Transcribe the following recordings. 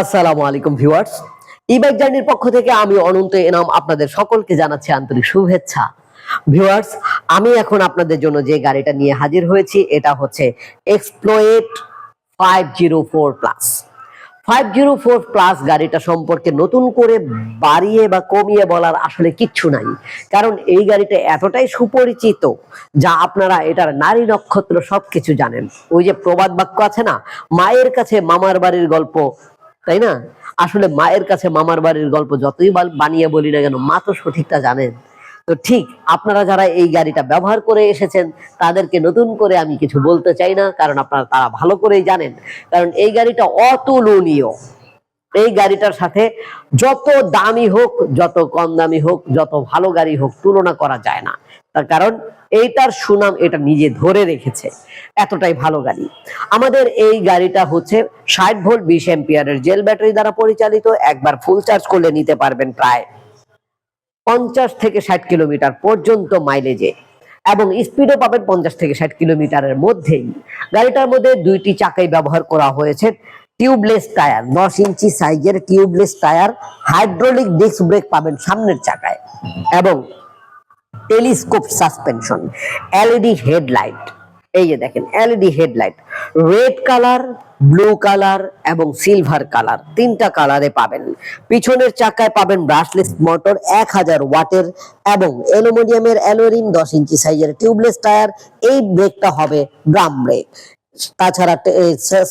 আসসালামু আলাইকুম viewers. E-bike জার্নির পক্ষ থেকে আমি অনন্ত এনাম আপনাদের সকলকে জানাচ্ছি আন্তরিক শুভেচ্ছা। ভিউয়ার্স, আমি এখন আপনাদের জন্য যে গাড়িটা নিয়ে হাজির হয়েছি, এটা হচ্ছে exploit five zero four plus five zero four plus গাড়িটা সম্পর্কে নতুন করে বাড়িয়ে বা কমিয়ে বলার আসলে কিচ্ছু নাই। কারণ এই গাড়িটা এতটাই সুপরিচিত, যা আপনারা এটার নারী নক্ষত্র সবকিছু জানেন। ওই যে প্রবাদ বাক্য আছে না, মায়ের কাছে মামার বাড়ির গল্প তাই না? আসলে মায়ের কাছে মামার বাড়ির গল্প যতই বানিয়ে বলি না কেন, মা তো সঠিকটা জানেন। তো ঠিক আপনারা যারা এই গাড়িটা ব্যবহার করে এসেছেন, তাদেরকে নতুন করে আমি কিছু বলতে চাই না, কারণ আপনারা তারা ভালো করেই জানেন। কারণ এই গাড়িটা অতুলনীয়। এই গাড়িটার সাথে যত দামি হোক, যত কম দামি হোক, যত ভালো গাড়ি হোক, তুলনা করা যায় না। তার কারণ, এইটার সুনাম এটা নিজে ধরে রেখেছে। এতটাই ভালো গাড়ি। আমাদের এই গাড়িটা হচ্ছে ষাট ভোল্ট বিশ এম্পিয়ারের জেল ব্যাটারি দ্বারা পরিচালিত। একবার ফুল চার্জ করলে নিতে পারবেন প্রায় পঞ্চাশ থেকে ষাট কিলোমিটার পর্যন্ত মাইলেজে এবং স্পিডও পাবেন পঞ্চাশ থেকে ষাট কিলোমিটারের মধ্যেই। গাড়িটার মধ্যে দুইটি চাকাই ব্যবহার করা হয়েছে। টিউবলেস টায়ার দশ ইঞ্চি সাইজের tubeless tyre hydraulic disc brake পাবেন সামনের চাকায় এবং টেলিস্কোপ সাসপেনশন এলইডি হেডলাইট এই যে দেখেন LED headlight red colour blue colour এবং সিলভার কালার তিনটা কালারে পাবেন। পিছনের চাকায় পাবেন ব্রাশলেস মোটর এক হাজার ওয়াটের এবং অ্যালুমিনিয়ামের অ্যালোরিম দশ ইঞ্চি সাইজের টিউবলেস টায়ার এই ব্রেকটা হবে ড্রাম ব্রেক তাছাড়া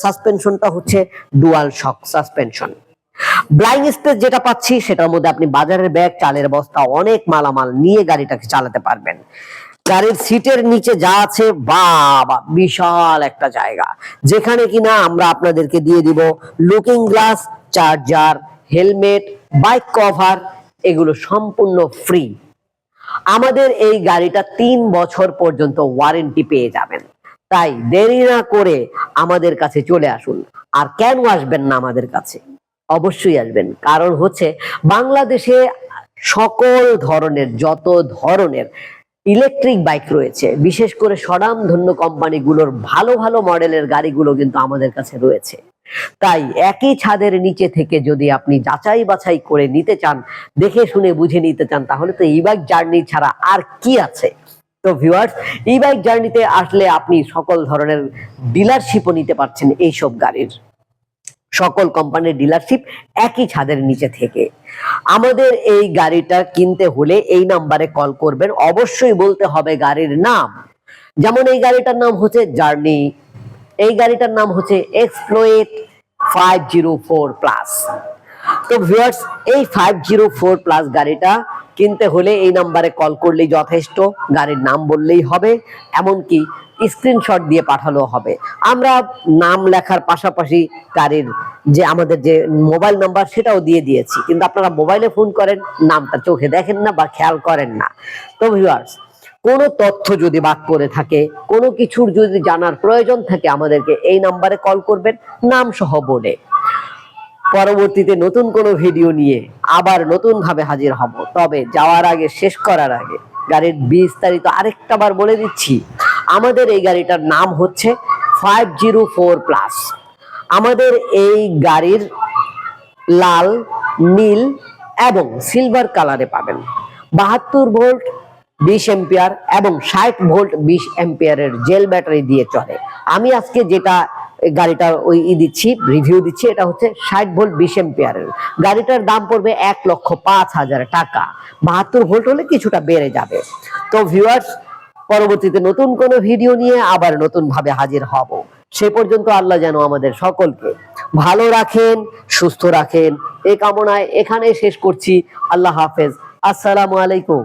সাসপেনশনটা হচ্ছে dual shock suspension blind space যেটা পাচ্ছি, সেটার মধ্যে আপনি বাজারের ব্যাগ চালের বস্তা, অনেক মালামাল নিয়ে গাড়িটাকে চালাতে পারবেন। গাড়ির সিটের নিচে যা আছে, বাবা, বিশাল একটা জায়গা। যেখানে কিনা আমরা আপনাদেরকে দিয়ে দিব looking glass charger helmet bike cover এগুলো সম্পূর্ণ ফ্রি আমাদের এই গাড়িটা তিন বছর পর্যন্ত ওয়ারেন্টি পেয়ে যাবেন। তাই দেরি না করে আমাদের কাছে চলে আসুন। আর কেন আসবেন না আমাদের কাছে? অবশ্যই আসবেন। কারণ হচ্ছে বাংলাদেশে সকল ধরনের, যত ধরনের ইলেকট্রিক বাইক রয়েছে, বিশেষ করে স্বনামধন্য কোম্পানিগুলোর ভালো ভালো মডেলের গাড়িগুলো কিন্তু আমাদের কাছে রয়েছে। তাই একই ছাদের নিচে থেকে যদি আপনি যাচাই বাছাই করে নিতে চান, দেখে শুনে বুঝে নিতে চান, তাহলে তো ই বাইক জার্নি ছাড়া আর কি আছে? তো ভিউয়ার্স ই বাইক জার্নিতে আসলে আপনি সকল ধরনের ডিলারশিপও নিতে পারছেন এইসব গাড়ির। সকল কোম্পানির ডিলারশিপ একই ছাদের নিচে থেকে। আমাদের এই গাড়িটা কিনতে হলে এই নাম্বারে কল করবেন। অবশ্যই বলতে হবে গাড়ির নাম। যেমন এই গাড়িটার নাম হচ্ছে জার্নি এই গাড়িটার নাম হচ্ছে exploit five zero four plus তো ভিউয়ার্স এই ফাইভ জিরো ফোর প্লাস গাড়িটা কিনতে হলে এই নাম্বারে কল করলেই যথেষ্ট, গাড়ির নাম বললেই হবে, এমনকি স্ক্রিনশট দিয়ে পাঠালেও হবে। আমরা নাম লেখার পাশাপাশি গাড়ির যে আমাদের যে মোবাইল নাম্বার সেটাও দিয়ে দিয়েছি। কিন্তু আপনারা মোবাইলে ফোন করেন, নামটা চোখে দেখেন না বা খেয়াল করেন না। তো ভিউয়ার্স কোনো তথ্য যদি বাদ পড়ে থাকে, কোনো কিছুর যদি জানার প্রয়োজন থাকে, আমাদেরকে এই নাম্বারে কল করবেন নাম সহ বোর্ডে পরবর্তীতে নতুন কোনো ভিডিও নিয়ে আবার নতুন ভাবে হাজির হব। তবে যাওয়ার আগে, শেষ করার আগে গাড়ির বিস্তারিত আরেকটা বার বলে দিচ্ছি। আমাদের এই গাড়িটার নাম হচ্ছে ফাইভ জিরো ফোর প্লাস আমাদের এই গাড়ির লাল, নীল এবং সিলভার কালারে পাবেন। বাহাত্তর ভোল্ট বিশ এম্পিয়ার এবং ষাট ভোল্ট বিশ এম্পিয়ারের জেল ব্যাটারি দিয়ে চলে। আমি আজকে যেটা গাড়িটা ওই ই দিচ্ছি রিভিউ দিচ্ছি, এটা হচ্ছে ষাট ভোল্ট বিশ এম্পিয়ারের গাড়িটার দাম পড়বে এক লক্ষ পাঁচ হাজার টাকা। বাহাত্তর ভোল্ট হলে কিছুটা বেড়ে যাবে। তো ভিউয়ার্স পরবর্তীতে নতুন কোনো ভিডিও নিয়ে আবার নতুন ভাবে হাজির হব। সে পর্যন্ত আল্লাহ যেন আমাদের সকলকে ভালো রাখেন, সুস্থ রাখেন। এ কামনায় এখানে শেষ করছি। আল্লাহ হাফেজ। আসসালামু আলাইকুম।